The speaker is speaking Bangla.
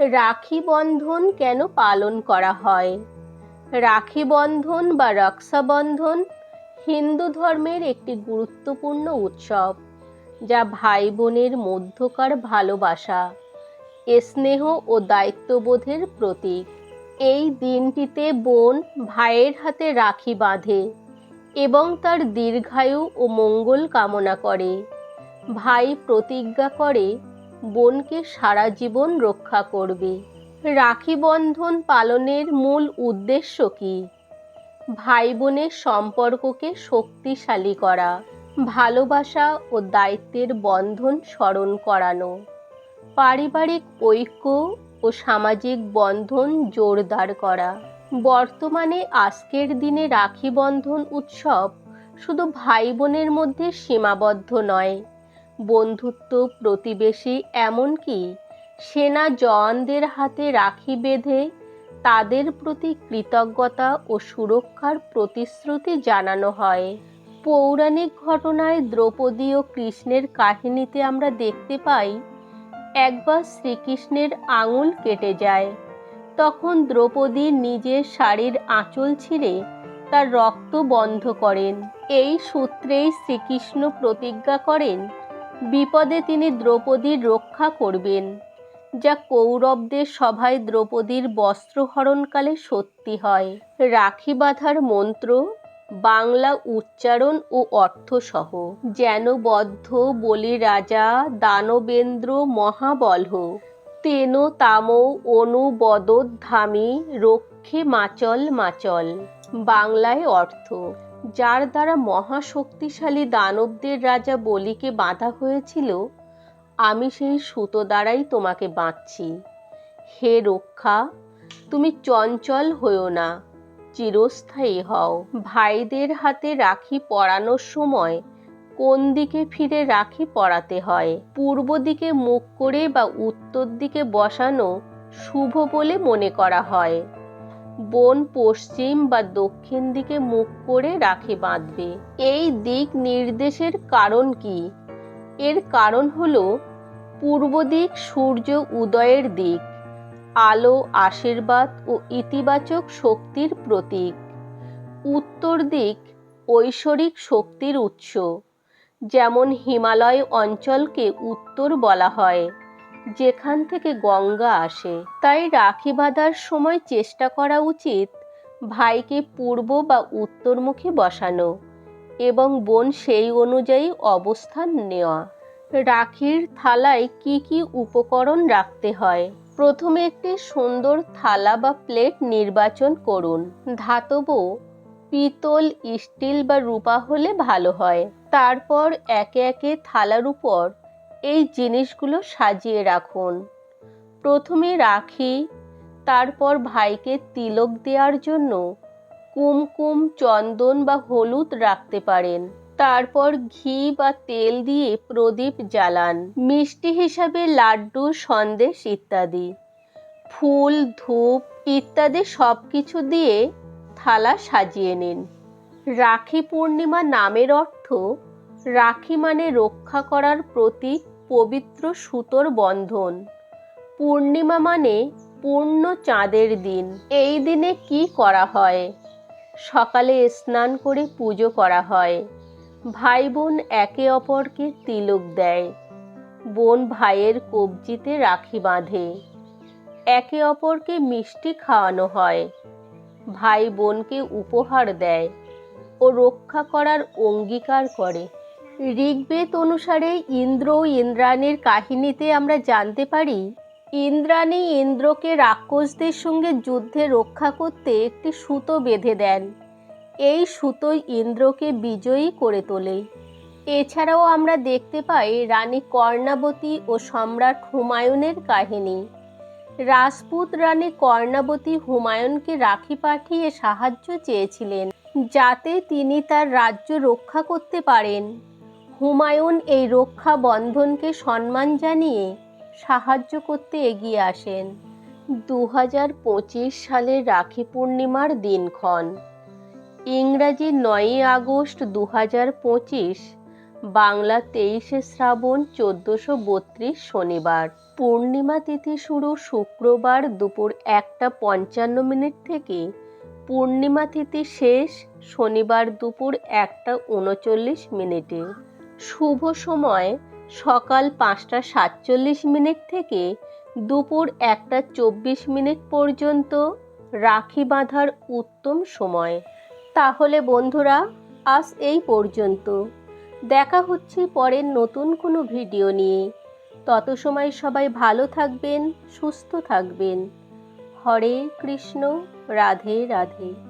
রাখি বন্ধন কেন পালন করা হয়? রাখি বন্ধন বা রক্ষাবন্ধন হিন্দু ধর্মের একটি গুরুত্বপূর্ণ উৎসব, যা ভাই বোনের মধ্যকার ভালোবাসা স্নেহ ও দায়িত্ববোধের প্রতীক। এই দিনটিতে বোন ভাইয়ের হাতে রাখি বাঁধে এবং তার দীর্ঘায়ু ও মঙ্গল কামনা করে। ভাই প্রতিজ্ঞা করে বোনকে সারা জীবন রক্ষা করবে। রাখি বন্ধন পালনের মূল উদ্দেশ্য কি? ভাই বোনের সম্পর্ককে শক্তিশালী করা, ভালোবাসা ও দায়িত্বের বন্ধন স্মরণ করানো, পারিবারিক ঐক্য ও সামাজিক বন্ধন জোরদার করা। বর্তমানে আজকের দিনে রাখি বন্ধন উৎসব শুধু ভাই বোনের মধ্যে সীমাবদ্ধ নয় বন্ধুত্ব প্রতিবেশী এমনকি সেনা জওয়ানদের হাতে রাখি বেঁধে তাদের প্রতি কৃতজ্ঞতা ও সুরক্ষার প্রতিশ্রুতি জানানো হয়। পৌরাণিক ঘটনায় দ্রৌপদী ও কৃষ্ণের কাহিনীতে আমরা দেখতে পাই, একবার শ্রীকৃষ্ণের আঙুল কেটে যায়। তখন দ্রৌপদী নিজের শাড়ির আঁচল ছিঁড়ে তার রক্ত বন্ধ করেন। এই সূত্রেই শ্রীকৃষ্ণ প্রতিজ্ঞা করেন বিপদে তিনি দ্রৌপদীর রক্ষা করবেন, যা কৌরবদের সভায় দ্রৌপদীর বস্ত্রহরণকালে সত্যি হয়। রাখি বাঁধার মন্ত্র, বাংলা উচ্চারণ ও অর্থসহ, যেন বদ্ধ বলি রাজা, দানবেন্দ্র মহাবলহ, তেন তাম অনুবদধামি রক্ষে মাচল মাচল, বাংলায় অর্থ। যার দ্বারা মহাশক্তিশালী দানবদের রাজা বলিকে বাঁধা হয়েছিল, আমি সেই সুতো দ্বারাই তোমাকে বাঁধছি। হে রক্ষা, তুমি চঞ্চল হও না, চিরস্থায়ী হও। ভাইদের হাতে রাখি পরানোর সময় কোন দিকে ফিরে রাখি পরাতে হয়? পূর্ব দিকে মুখ করে বা উত্তর দিকে বসানো শুভ বলে মনে করা হয়। বোন পশ্চিম বা দক্ষিণ দিকে মুখ করে রাখে বাঁধবে। এই দিক নির্দেশের কারণ কি? এর কারণ হল পূর্ব দিক সূর্য উদয়ের দিক, আলো আশীর্বাদ ও ইতিবাচক শক্তির প্রতীক। উত্তর দিক ঐশ্বরিক শক্তির উৎস, যেমন হিমালয় অঞ্চলকে উত্তর বলা হয়। যেখান থেকে গঙ্গা আসে, তাই রাখি বাঁধার সময় চেষ্টা করা উচিত ভাইকে পূর্ব বা উত্তরমুখী বসানো এবং বোন সেই অনুযায়ী অবস্থান নেওয়া। রাখির থালায় কি কি উপকরণ রাখতে হয়? প্রথমে একটি সুন্দর থালা বা প্লেট নির্বাচন করুন। ধাতব পিতল স্টিল বা রূপা হলে ভালো হয়। তারপর একে একে থালার উপর এই জিনিসগুলো সাজিয়ে রাখুন। প্রথমে রাখি, তারপর ভাইকে তিলক দেওয়ার জন্য কুমকুম, চন্দন বা হলুদ রাখতে পারেন। তারপর ঘি বা তেল দিয়ে প্রদীপ জ্বালান। মিষ্টি হিসাবে লাড্ডু, সন্দেশ ইত্যাদি। ফুল, ধূপ ইত্যাদি সব কিছু দিয়ে থালা সাজিয়ে নিন। রাখি পূর্ণিমা নামের অর্থ রাখি মানে রক্ষা করার প্রতীক পবিত্র সুতোর বন্ধন। পূর্ণিমা মানে পূর্ণ চাঁদের দিন। এই দিনে কি করা হয়? সকালে স্নান করে পুজো করা হয়। ভাই বোন একে অপরকে তিলক দেয়। বোন ভাইয়ের কবজিতে রাখি বাঁধে। একে অপরকে মিষ্টি খাওয়ানো হয়। ভাই বোনকে উপহার দেয় ও রক্ষা করার অঙ্গীকার করে। ঋগ্বেদ অনুসারে ইন্দ্র ইন্দ্রাণীর কাহিনীতে আমরা জানতে পারি, ইন্দ্রাণী ইন্দ্রকে রাক্ষসদের সঙ্গে যুদ্ধে রক্ষা করতে একটি সুতো বেঁধে দেন। এই সুতোই ইন্দ্রকে বিজয়ী করে তোলে। এছাড়াও আমরা দেখতে পাই রানী কর্ণাবতী ও সম্রাট হুমায়ুনের কাহিনী। রাজপুত রানী কর্ণাবতী হুমায়ুনকে রাখি পাঠিয়ে সাহায্য চেয়েছিলেন, যাতে তিনি তার রাজ্য রক্ষা করতে পারেন। হুমায়ুন এই রক্ষা বন্ধনকে সম্মান জানিয়ে সাহায্য করতে এগিয়ে আসেন। দু হাজার পঁচিশ সালের রাখি পূর্ণিমার দিনক্ষণ। ইংরাজি নয়ই আগস্ট দু হাজার পঁচিশ, বাংলা তেইশে শ্রাবণ চোদ্দোশো বত্রিশ শনিবার। পূর্ণিমা তিথি শুরু শুক্রবার দুপুর একটা পঞ্চান্ন মিনিট থেকে। পূর্ণিমা তিথি শেষ শনিবার দুপুর একটা উনচল্লিশ মিনিটে। শুভ সময়, সকাল পাঁচটা সাতচল্লিশ মিনিট থেকে দুপুর একটা চব্বিশ মিনিট পর্যন্ত রাখি বাঁধার উত্তম সময়। তাহলে বন্ধুরা, আজ এই পর্যন্ত। দেখা হচ্ছে পরের নতুন কোনো ভিডিও নিয়ে। তত সময় সবাই ভালো থাকবেন, সুস্থ থাকবেন। হরে কৃষ্ণ, রাধে রাধে।